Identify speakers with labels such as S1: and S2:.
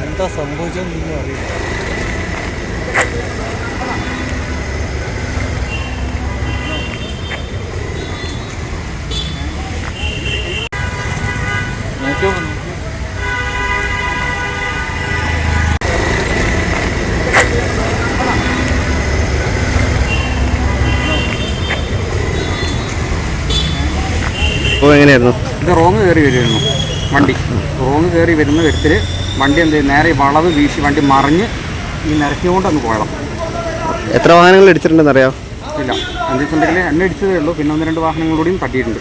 S1: എന്താ സംഭവിച്ചെന്ന് അറിയില്ല
S2: അപ്പോൾ എങ്ങനെയായിരുന്നു?
S3: ഇത് റോങ് കയറി വരുമായിരുന്നു വണ്ടി. റോങ് കയറി വരുന്ന വിധത്തിൽ വണ്ടി എന്ത്? നേരെ വളവ് വീശി വണ്ടി മറിഞ്ഞ് ഈ നിരക്കിക്കൊണ്ട് അങ്ങ് പോകണം
S2: എത്ര വാഹനങ്ങൾ ഇടിച്ചിട്ടുണ്ടെന്ന് അറിയാം
S3: ഇല്ല. അഞ്ചു സെന്റിൽ എണ്ണ ഇടിച്ചതേ ഉള്ളൂ. പിന്നെ ഒന്ന് രണ്ട് വാഹനങ്ങളോടെയും തട്ടിയിട്ടുണ്ട്.